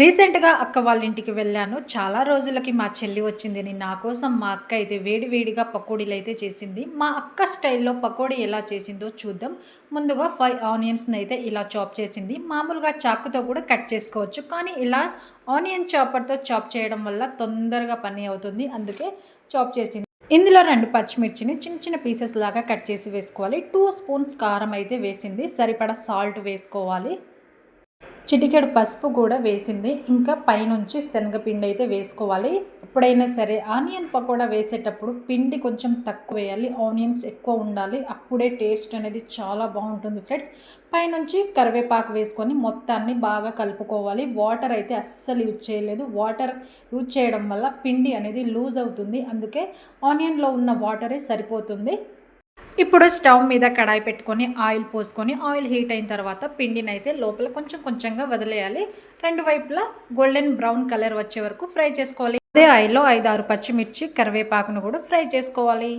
రీసెంట్గా అక్క వాళ్ళ ఇంటికి వెళ్ళాను. చాలా రోజులకి మా చెల్లి వచ్చింది. నా కోసం మా అక్క అయితే వేడివేడిగా పకోడీలు అయితే చేసింది. మా అక్క స్టైల్లో పకోడీ ఎలా చేసిందో చూద్దాం. ముందుగా ఫైవ్ ఆనియన్స్ని అయితే ఇలా చాప్ చేసింది. మామూలుగా చాకుతో కూడా కట్ చేసుకోవచ్చు. కానీ ఇలా ఆనియన్ చాపర్తో చాప్ చేయడం వల్ల తొందరగా పని అవుతుంది. అందుకే చాప్ చేసింది. ఇందులో రెండు పచ్చిమిర్చిని చిన్న చిన్న పీసెస్ లాగా కట్ చేసి వేసుకోవాలి. టూ స్పూన్స్ కారం అయితే వేసింది. సరిపడా సాల్ట్ వేసుకోవాలి. చిటికెడు పసుపు కూడా వేసింది. ఇంకా పైనుంచి శనగపిండి అయితే వేసుకోవాలి. ఎప్పుడైనా సరే ఆనియన్ పకోడా వేసేటప్పుడు పిండి కొంచెం తక్కువ వేయాలి. ఆనియన్స్ ఎక్కువ ఉండాలి. అప్పుడే టేస్ట్ అనేది చాలా బాగుంటుంది ఫ్రెండ్స్. పైనుంచి కరివేపాకు వేసుకొని మొత్తాన్ని బాగా కలుపుకోవాలి. వాటర్ అయితే అస్సలు యూజ్ చేయలేదు. వాటర్ యూజ్ చేయడం వల్ల పిండి అనేది లూజ్ అవుతుంది. అందుకే ఆనియన్లో ఉన్న వాటరే సరిపోతుంది. ఇప్పుడు స్టవ్ మీద కడాయి పెట్టుకొని ఆయిల్ పోసుకొని ఆయిల్ హీట్ అయిన తర్వాత పిండిని అయితే లోపల కొంచెం కొంచెంగా వదిలేయాలి. రెండు వైపులా గోల్డెన్ బ్రౌన్ కలర్ వచ్చే వరకు ఫ్రై చేసుకోవాలి. అదే ఆయిల్లో ఐదు ఆరు పచ్చిమిర్చి కరివేపాకును కూడా ఫ్రై చేసుకోవాలి.